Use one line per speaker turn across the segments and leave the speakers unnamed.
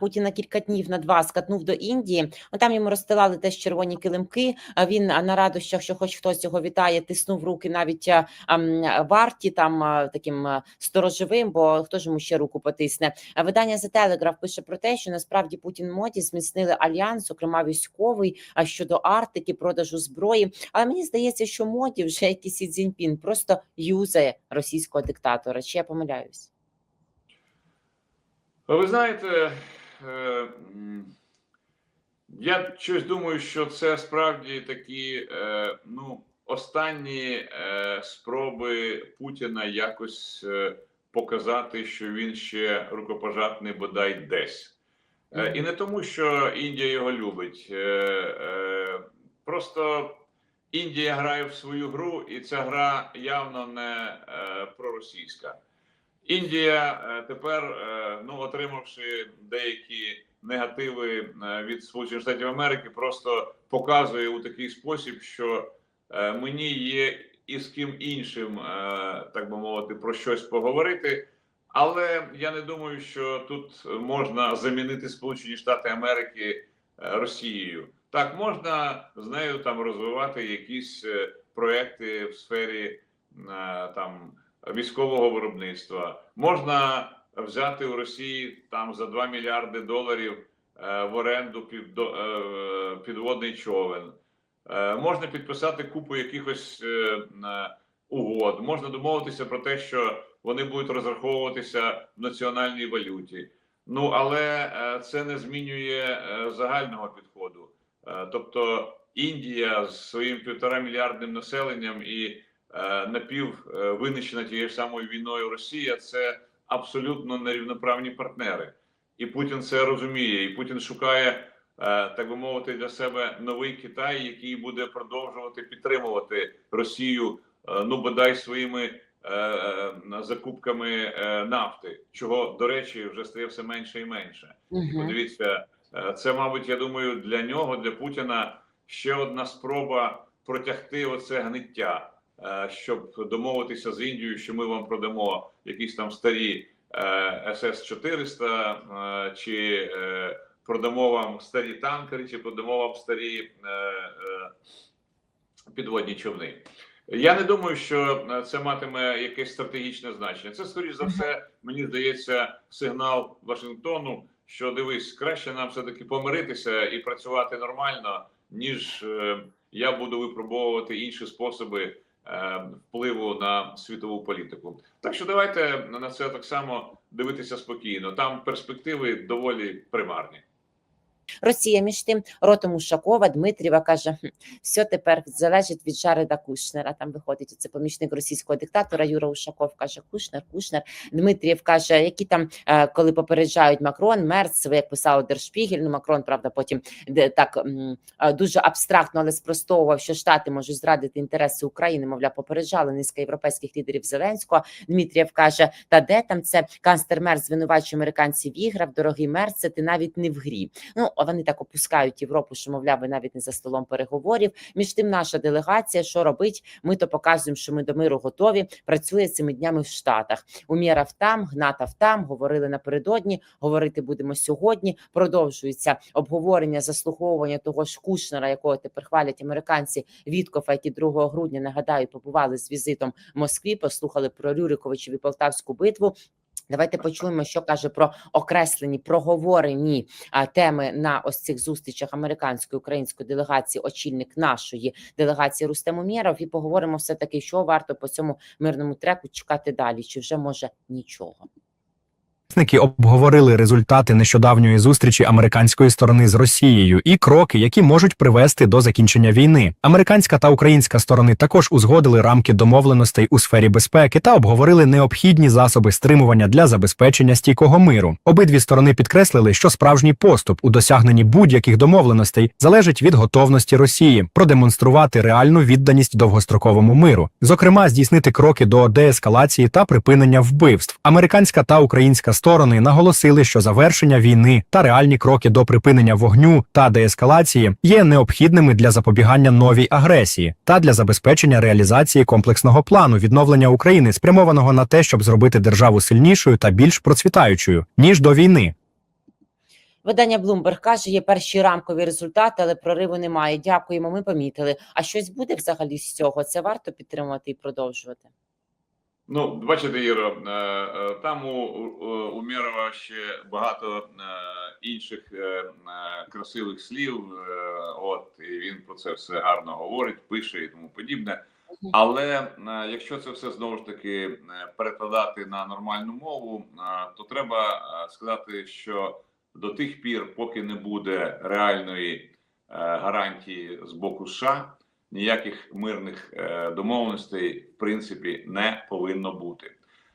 Путін на кілька днів на два скатнув до Індії. Ну, там йому розстилали теж червоні килимки. Він на радощах, що хоч хтось його вітає, тиснув руки навіть варті там таким сторожовим, бо хто ж йому ще руку потисне. Видання The Telegraph пише про те, що насправді Путін моді зміцнили альянс, зокрема військовий, а щодо Арктики, продажу зброї. Але мені здається, що моді вже як і Цзіньпін просто юзає російського диктатора. Чи я помиляюсь?
Ви знаєте, я щось думаю, що це справді такі е, ну, останні е, спроби Путіна якось е, показати, що він ще рукопожатний бодай десь. Е, І не тому, що Індія його любить. Е, е, Просто Індія грає в свою гру, і ця гра явно не е, проросійська. Індія е, тепер, е, ну отримавши деякі негативи е, від Сполучених Штатів Америки, просто показує у такий спосіб, що мені є і з ким іншим, так би мовити, про щось поговорити. Але я не думаю, що тут можна замінити Сполучені Штати Америки Росією. Так можна з нею там розвивати якісь проекти в сфері там військового виробництва. Можна взяти у Росії там за 2 мільярди доларів е, в оренду під, е, підводний човен. Е, Можна підписати купу якихось угод. Можна домовитися про те, що вони будуть розраховуватися в національній валюті. Ну але це не змінює загального підходу. Тобто Індія з своїм півтора мільярдним населенням і е, напів е, тією ж самою війною Росія це абсолютно нерівноправні партнери, і Путін це розуміє. І Путін шукає, е, так би мовити, для себе новий Китай, який буде продовжувати підтримувати Росію, ну бодай своїми закупками нафти, чого до речі вже стає все менше і менше.
Мгм.
Подивіться, це, мабуть, я думаю, для нього, для Путіна ще одна спроба протягти оце гниття, щоб домовитися з Індією, що ми вам продамо якісь там старі СС 400 чи е, продамо вам старі танкери, чи продамо вам старі е, е, підводні човни. Я не думаю, що е, це матиме якесь стратегічне значення. Це, скоріш за все, мені здається, сигнал Вашингтону, що дивись, краще нам все таки помиритися і працювати нормально, ніж е, я буду випробовувати інші способи е, впливу на світову політику. Так що давайте на це так само дивитися спокійно. Там перспективи доволі примарні.
Росія між тим ротом Ушакова Дмитрієва каже: все тепер залежить від Жареда Кушнера. Там виходить це помічник російського диктатора Юра Ушаков каже: Кушнер, Кушнер. Дмитрієв каже, які там, е, коли попереджають Макрон, Мерц, як писав Дершпігель, ну Макрон, правда, потім так е, дуже абстрактно, але спростовував, що Штати можуть зрадити інтереси України. Мовляв, попереджали низка європейських лідерів Зеленського. Дмитрієв каже: Та де там це канцлер Мерц звинувачує американців іграв, дорогий Мерц, ти навіть не в грі. Ну вони так опускають Європу, що мовляв, ви навіть не за столом переговорів. Між тим, наша делегація, що робить? Ми то показуємо, що ми до миру готові. Працює цими днями в Штатах. Умірав там, гнатав там. Говорили напередодні. Говорити будемо сьогодні. Продовжується обговорення, заслуховування того ж Кушнера, якого тепер хвалять американці Віткофа, які 2 грудня нагадаю побували з візитом в Москві. Послухали про Рюриковичів і Полтавську битву. Давайте почуємо, що каже про окреслені проговорені теми на ось цих зустрічах американської української делегації, очільник нашої делегації Рустем Умєров, і поговоримо все таки, що варто по цьому мирному треку чекати далі, чи вже може нічого.
Обговорили результати нещодавньої зустрічі американської сторони з Росією і кроки, які можуть привести до закінчення війни. Американська та українська сторони також узгодили рамки домовленостей у сфері безпеки та обговорили необхідні засоби стримування для забезпечення стійкого миру. Обидві сторони підкреслили, що справжній поступ у досягненні будь-яких домовленостей залежить від готовності Росії продемонструвати реальну відданість довгостроковому миру, зокрема здійснити кроки до деескалації та припинення вбивств. Американська та українська сторони наголосили, що завершення війни та реальні кроки до припинення вогню та деескалації є необхідними для запобігання новій агресії та для забезпечення реалізації комплексного плану відновлення України, спрямованого на те, щоб зробити державу сильнішою та більш процвітаючою ніж до війни.
Видання Bloomberg каже, є перші рамкові результати, але прориву немає. Дякуємо, ми помітили. А щось буде взагалі з цього? Це варто підтримувати і продовжувати.
Ну, бачите, Іро, е, е, там у, у, у Мєрова ще багато е, інших красивих слів. От і він про це все гарно говорить, пише і тому подібне. Але якщо це все знову ж таки перекладати на нормальну мову, то треба сказати, що до тих пір, поки не буде реальної гарантії з боку США, ніяких мирних е, домовленостей в принципі не повинно бути.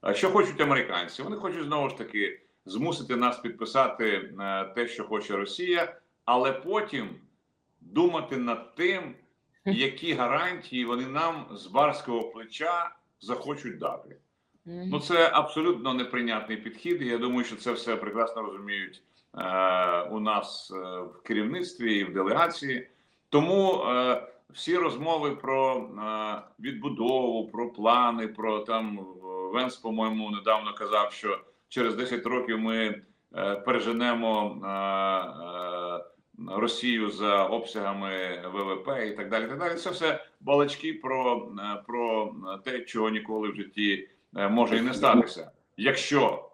А що хочуть американці? Вони хочуть знову ж таки змусити нас підписати е, те, що хоче Росія, але потім думати над тим, які гарантії вони нам з барського плеча захочуть дати. Ну це абсолютно неприйнятний підхід. і Я думаю, що це все прекрасно розуміють е, у нас е, в керівництві і в делегації. Тому е, всі розмови про е, відбудову, про плани, про там е, Венс, по-моєму, недавно казав, що через 10 років ми е, переженемо Росію за обсягами ВВП і так далі. Так далі. Це все балачки про, про те, чого ніколи в житті може і не статися, якщо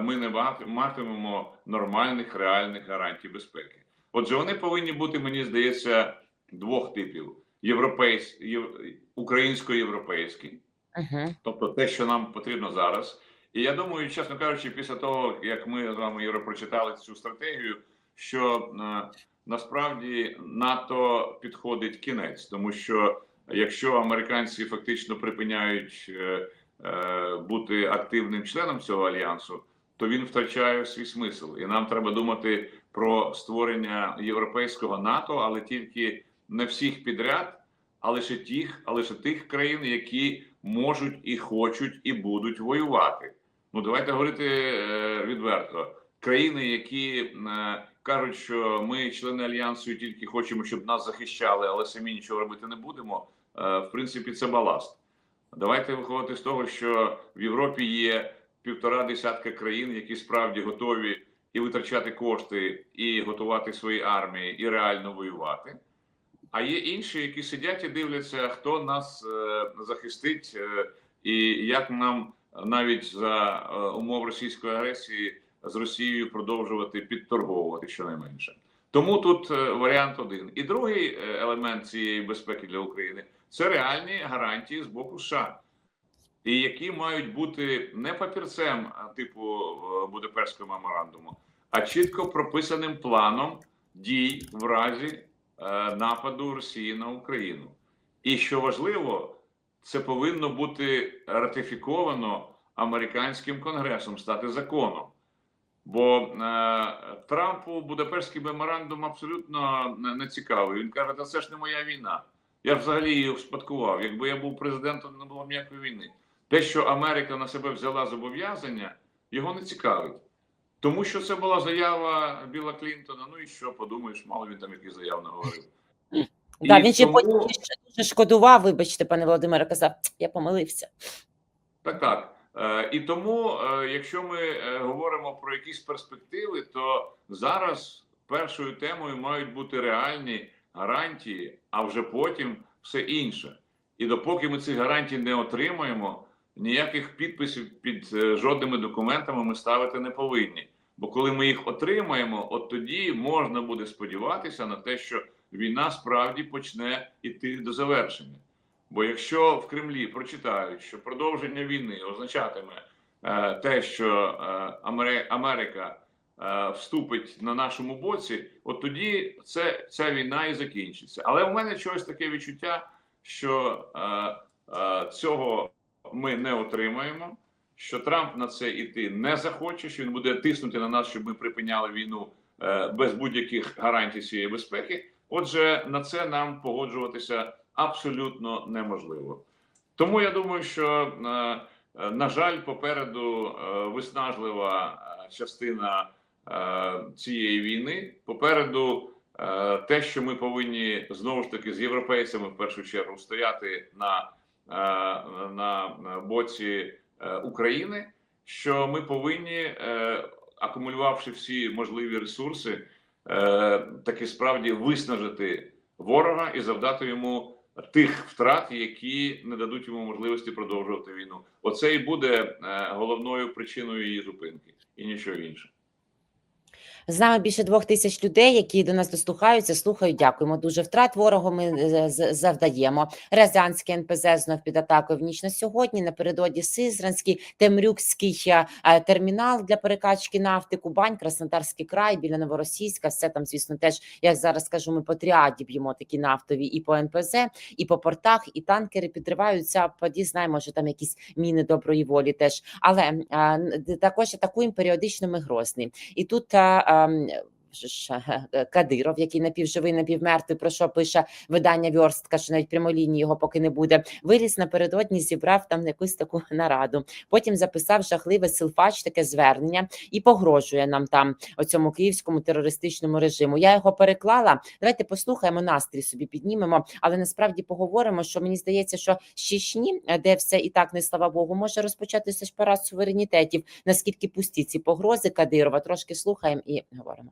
ми не мати- матимемо нормальних реальних гарантій безпеки. Отже, вони повинні бути, мені здається, двох типів: європейсь, єв- українсько-європейський,
Мгм.
тобто те, що нам потрібно зараз. І я думаю, чесно кажучи, після того як ми з вами Євро прочитали цю стратегію, що е, насправді НАТО підходить кінець, тому що якщо американці фактично припиняють е, е, бути активним членом цього альянсу, то він втрачає свій смисл, і нам треба думати про створення європейського НАТО, але тільки не всіх підряд, а лише тих, а лише тих країн, які можуть і хочуть, і будуть воювати. Ну давайте говорити е, відверто. Країни, які е, кажуть, що ми члени альянсу і тільки хочемо, щоб нас захищали, але самі нічого робити не будемо. е, в принципі, це баласт. Давайте виходити з того, що в Європі є півтора десятка країн, які справді готові і витрачати кошти, і готувати свої армії, і реально воювати. А є інші, які сидять і дивляться, хто нас е, захистить, е, і як нам навіть за е, умов російської агресії з Росією продовжувати підторговувати щонайменше. Тому тут варіант один. І другий елемент цієї безпеки для України це реальні гарантії з боку США, і які мають бути не папірцем типу Будапештського меморандуму, а чітко прописаним планом дій в разі нападу Росії на Україну. І що важливо, це повинно бути ратифіковано американським конгресом, стати законом. Бо е, Трампу Будапештський меморандум абсолютно не, цікавий. Він каже: це ж не моя війна. Я взагалі її успадкував. Якби я був президентом, не було ніякої війни. Те, що Америка на себе взяла зобов'язання, його не цікавить. Тому що це була заява Біла Клінтона. Ну і що подумаєш, мало він там яких заяв наговорив.
Да, він ще
тому-
потім ще дуже шкодував, вибачте, пане Володимире, казав, я помилився.
Так, так. Е, і тому, е, якщо ми е, говоримо про якісь перспективи, то зараз першою темою мають бути реальні гарантії, а вже потім все інше. І допоки ми цих гарантій не отримаємо, ніяких підписів під жодними документами ми ставити не повинні. Бо коли ми їх отримаємо, от тоді можна буде сподіватися на те, що війна справді почне йти до завершення. Бо якщо в Кремлі прочитають, що продовження війни означатиме е, те, що е, Америка е, вступить на нашому боці, от тоді це ця війна і закінчиться. Але у мене чогось таке відчуття, що е, е, цього ми не отримаємо. Що Трамп на це іти не захоче, що він буде тиснути на нас, щоб ми припиняли війну е, без будь-яких гарантій цієї безпеки. Отже, на це нам погоджуватися абсолютно неможливо. Тому я думаю, що е, е, на жаль, попереду виснажлива частина цієї війни. Попереду те, що ми повинні знову ж таки з європейцями в першу чергу стояти на, на боці України, що ми повинні е, акумулювавши всі можливі ресурси, е, таки справді виснажити ворога і завдати йому тих втрат, які не дадуть йому можливості продовжувати війну. Оце і буде е, головною причиною її зупинки, і нічого інше.
З нами більше двох тисяч людей, які до нас дослухаються, слухають. Дякуємо. Дуже втрат ворогу ми е, завдаємо. Рязанське НПЗ знов під атакою в ніч на сьогодні. Напередодні Сизранський, Темрюкський е, е, термінал для перекачки нафти, Кубань, Краснодарський край біля Новоросійська. Все там, звісно, теж як зараз кажу, ми по тріаді б'ємо такі нафтові і по НПЗ, і по портах, і танкери підриваються. Поді знаємо, що там якісь міни доброї волі теж. Але також атакуємо періодично ми Грозний. І тут а, ам, ж- ж, е, Кадиров, який напівживий, напівмертвий, про що пише видання Вьорстка, що навіть прямолінії його поки не буде. Виліз напередодні, зібрав там якусь таку нараду. Потім записав жахливе силфач, таке звернення і погрожує нам там оцьому київському терористичному режиму. Я його переклала. Давайте послухаємо настрій собі піднімемо, але насправді поговоримо, що мені здається, що Чечні, е, де все і так не слава Богу, може розпочатися ж парад суверенітетів. Наскільки пусті ці погрози Кадирова? Трошки слухаємо і говоримо.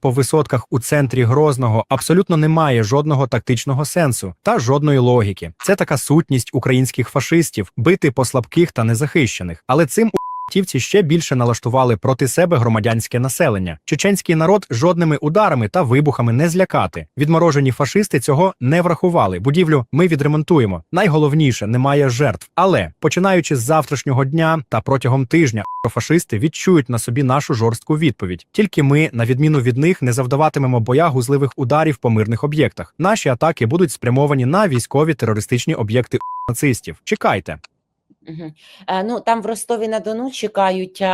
По висотках у центрі Грозного абсолютно не має жодного тактичного сенсу та жодної логіки. Це така сутність українських фашистів бити по слабких та незахищених. Але цим Тівці ще більше налаштували проти себе громадянське населення. Чеченський народ жодними ударами та вибухами не злякати. Відморожені фашисти цього не врахували. Будівлю ми відремонтуємо. Найголовніше немає жертв. Але починаючи з завтрашнього дня та протягом тижня, фашисти відчують на собі нашу жорстку відповідь. Тільки ми, на відміну від них, не завдаватимемо боягузливих ударів по мирних об'єктах. Наші атаки будуть спрямовані на військові терористичні об'єкти нацистів. Чекайте.
Е, ну там в Ростові на Дону чекають,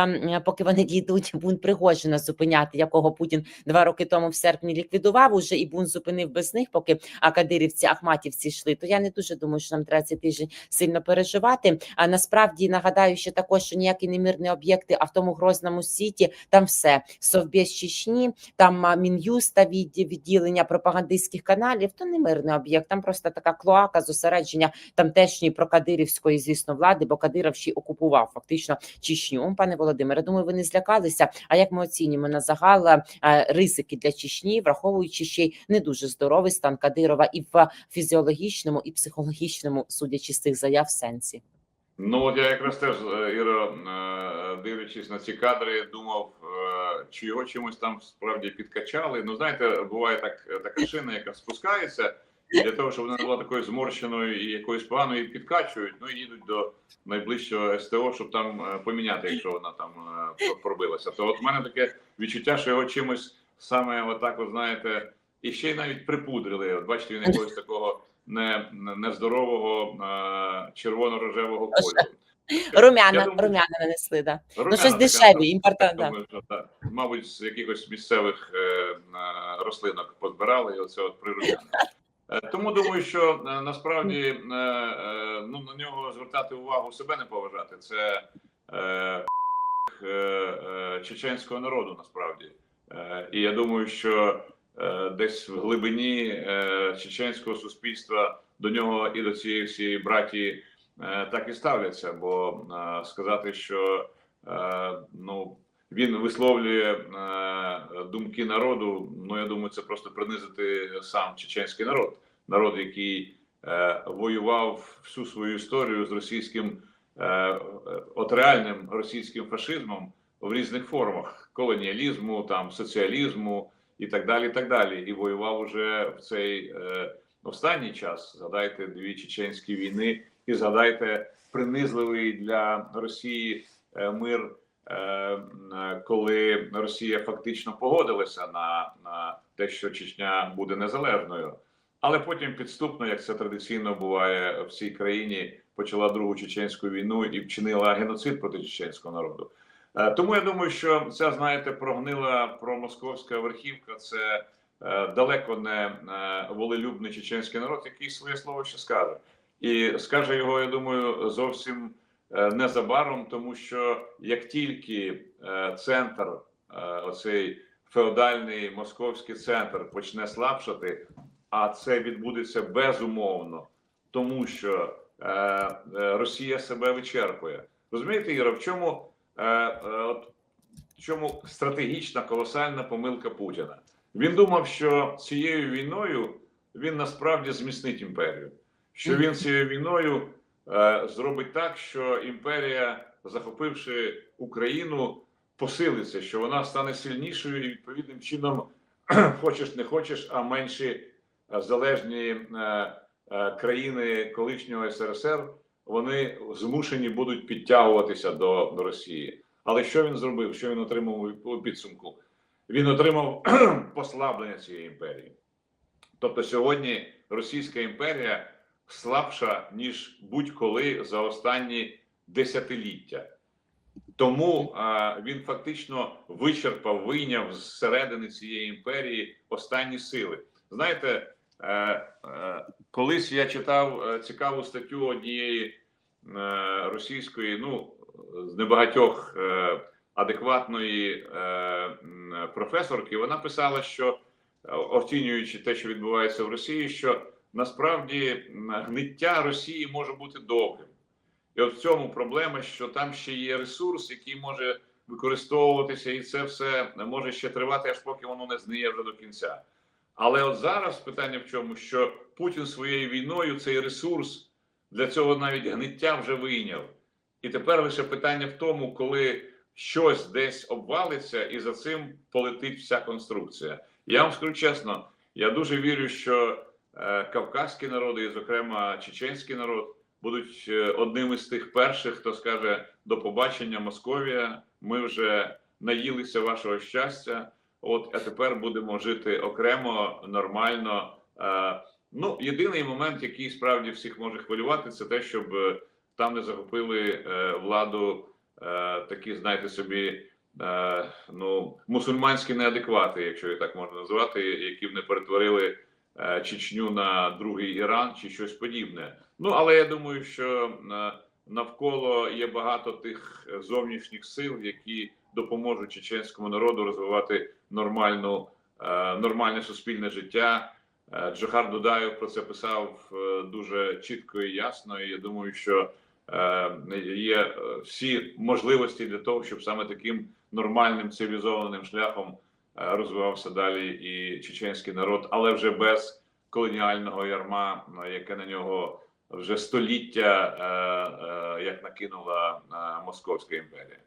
поки вони дійдуть бунт Пригожина зупиняти, якого Путін два роки тому в серпні ліквідував уже, і бунт зупинив без них, поки а кадирівці, ахматівці йшли. То я не дуже думаю, що нам треба цей тиждень сильно переживати. А насправді нагадаю, ще також, що ніякі не мирні об'єкти, а в тому грозному сіті там все Совбез Чечні, там Мін'юста від відділення пропагандистських каналів. То не мирний об'єкт, там просто така клоака зосередження тамтешньої прокадирівської, звісно, влади, бо Кадиров ще окупував фактично Чечню. Пане Володимире, думаю, ви не злякалися. А як ми оцінюємо на загал е, ризики для Чечні, враховуючи ще й не дуже здоровий стан Кадирова і в фізіологічному і психологічному, судячи з цих заяв, сенсі?
Ну от я якраз теж е, Іро, е, дивлячись на ці кадри, думав, чи його чимось там справді підкачали. Ну знаєте, буває так така шина, яка спускається, для того, щоб вона не була такою зморщеною і якоюсь поганою, її підкачують. Ну і їдуть до найближчого СТО, щоб там е, поміняти, якщо вона там е, пробилася. То от в мене таке відчуття, що його чимось саме отак, от знаєте, і ще й навіть припудрили. От бачите, він якогось такого не, не- нездорового е, червоно-рожевого кольору.
Румяна,
Я думаю,
румяна нанесли, да. Ну
Румяна
щось дешеві, імпорта, да.
думаю, що так. Мабуть, з якихось місцевих е, е, рослинок позбирали і оце от прирумяне. Е, Тому думаю, що е, насправді е, ну, на нього звертати увагу себе не поважати. Це чеченського народу насправді. І я думаю, що десь в глибині чеченського суспільства до нього і до цієї всієї братії е, так і ставляться. Бо сказати, що ну він висловлює е, думки народу. Ну я думаю, це просто принизити сам чеченський народ, народ, який е, воював всю свою історію з російським е, от реальним російським фашизмом в різних формах колоніалізму, там соціалізму і так далі. І так далі. І воював уже в цей останній час. Згадайте дві чеченські війни, і згадайте принизливий для Росії мир. Е, м, Коли Росія фактично погодилася на, на те, що Чечня буде незалежною, але потім підступно, як це традиційно буває в цій країні, почала другу чеченську війну і вчинила геноцид проти чеченського народу. Е, Тому я думаю, що ця, знаєте, прогнила промосковська верхівка це е, далеко не е, волелюбний чеченський народ, який своє слово ще скаже, і скаже його, я думаю, зовсім е, незабаром, тому що як тільки е, центр, е, оцей феодальний московський центр почне слабшати, а це відбудеться безумовно, тому що е, е, Росія себе вичерпує. Розумієте, Іра, в чому е, е, от в чому стратегічна колосальна помилка Путіна. Він думав, що цією війною він насправді зміцнить імперію, що він цією війною е, зробить так, що імперія, захопивши Україну, посилиться, що вона стане сильнішою і відповідним чином, хочеш не хочеш, а менші е, залежні е, е, країни колишнього СРСР вони змушені будуть підтягуватися до, до Росії. Але що він зробив? Що він отримав у підсумку? Він отримав послаблення цієї імперії. Тобто сьогодні Російська імперія слабша, ніж будь-коли за останні десятиліття. Тому а, він фактично вичерпав, вийняв зсередини цієї імперії останні сили. Знаєте, е, е, колись я читав е, цікаву статтю однієї е, російської, ну з небагатьох е, адекватної е, професорки. Вона писала, що е, оцінюючи те, що відбувається в Росії, що насправді гниття Росії може бути довгим. І от в цьому проблема, що там ще є ресурс, який може використовуватися, і це все може ще тривати, аж поки воно не зниє вже до кінця. Але от зараз питання в чому, що Путін своєю війною цей ресурс для цього навіть гниття вже вийняв. І тепер лише питання в тому, коли щось десь обвалиться, і за цим полетить вся конструкція. Я вам скажу чесно, я дуже вірю, що е, кавказькі народи, і, зокрема, чеченський народ, будуть е, одним із тих перших, хто скаже до побачення, Московія. Ми вже наїлися вашого щастя. От а тепер будемо жити окремо, нормально. Е, ну, єдиний момент, який справді всіх може хвилювати, це те, щоб там не захопили владу такі, знаєте собі, ну мусульманські неадеквати, якщо їх так можна назвати, які б не перетворили Чечню на другий Іран чи щось подібне. Ну але я думаю, що е, навколо є багато тих е, зовнішніх сил, які допоможуть чеченському народу розвивати нормальну, е, нормальне суспільне життя. Е, Джохар Дудаєв про це писав е, дуже чітко і ясно. І я думаю, що е, є е, всі можливості для того, щоб саме таким нормальним цивілізованим шляхом е, розвивався далі і чеченський народ, але вже без колоніального ярма, е, яке на нього вже століття е, е, як накинула е, Московська імперія.